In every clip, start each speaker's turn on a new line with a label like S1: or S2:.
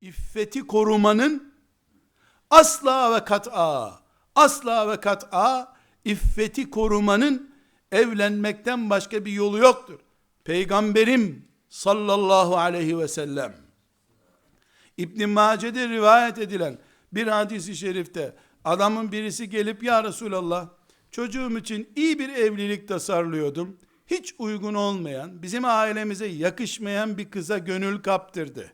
S1: iffeti korumanın asla ve kat'a asla ve kat'a iffeti korumanın evlenmekten başka bir yolu yoktur. Peygamberim sallallahu aleyhi ve sellem İbn Mace'de rivayet edilen bir hadisi şerifte adamın birisi gelip ya Resulallah çocuğum için iyi bir evlilik tasarlıyordum. Hiç uygun olmayan, bizim ailemize yakışmayan bir kıza gönül kaptırdı.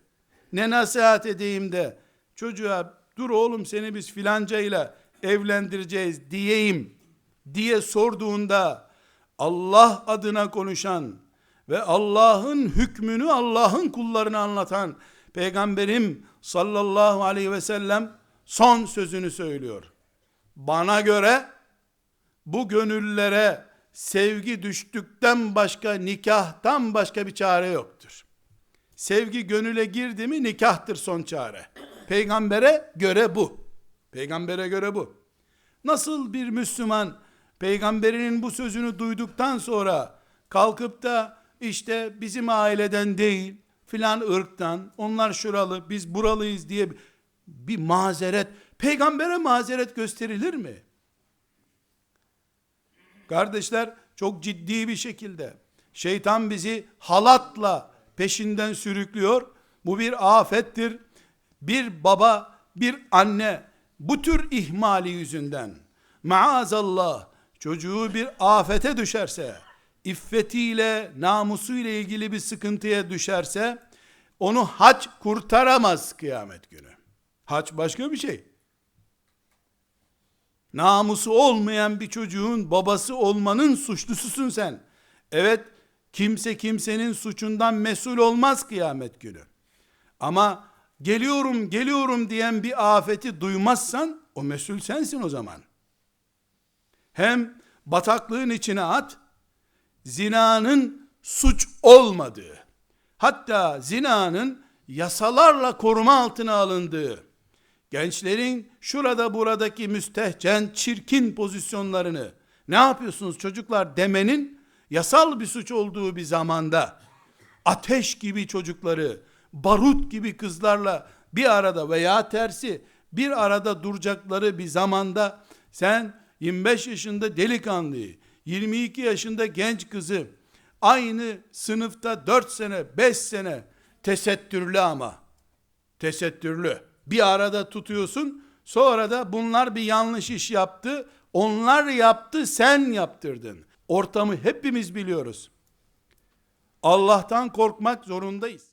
S1: Ne nasihat edeyim de çocuğa dur oğlum seni biz filancayla evlendireceğiz diyeyim diye sorduğunda Allah adına konuşan ve Allah'ın hükmünü Allah'ın kullarına anlatan Peygamberim sallallahu aleyhi ve sellem son sözünü söylüyor. Bana göre bu gönüllere sevgi düştükten başka nikahtan başka bir çare yoktur. Sevgi gönüle girdi mi nikahtır son çare. Peygambere göre bu. Peygambere göre bu. Nasıl bir Müslüman peygamberinin bu sözünü duyduktan sonra kalkıp da işte bizim aileden değil filan ırktan onlar şuralı biz buralıyız diye bir mazeret peygambere mazeret gösterilir mi? Kardeşler çok ciddi bir şekilde şeytan bizi halatla peşinden sürüklüyor. Bu bir afettir. Bir baba, bir anne bu tür ihmali yüzünden maazallah çocuğu bir afete düşerse, iffetiyle, namusuyla ilgili bir sıkıntıya düşerse, onu hac kurtaramaz kıyamet günü. Hac başka bir şey. Namusu olmayan bir çocuğun babası olmanın suçlususun sen. Evet, kimse kimsenin suçundan mesul olmaz kıyamet günü. Ama geliyorum geliyorum diyen bir afeti duymazsan o mesul sensin o zaman. Hem bataklığın içine at, zinanın suç olmadığı, hatta zinanın yasalarla koruma altına alındığı, gençlerin şurada buradaki müstehcen, çirkin pozisyonlarını ne yapıyorsunuz çocuklar demenin yasal bir suç olduğu bir zamanda ateş gibi çocukları, barut gibi kızlarla bir arada veya tersi bir arada duracakları bir zamanda sen 25 yaşında delikanlıyı, 22 yaşında genç kızı aynı sınıfta 4 sene, 5 sene tesettürlü ama tesettürlü. Bir arada tutuyorsun sonra da bunlar bir yanlış iş yaptı. Onlar yaptı sen yaptırdın. Ortamı hepimiz biliyoruz. Allah'tan korkmak zorundayız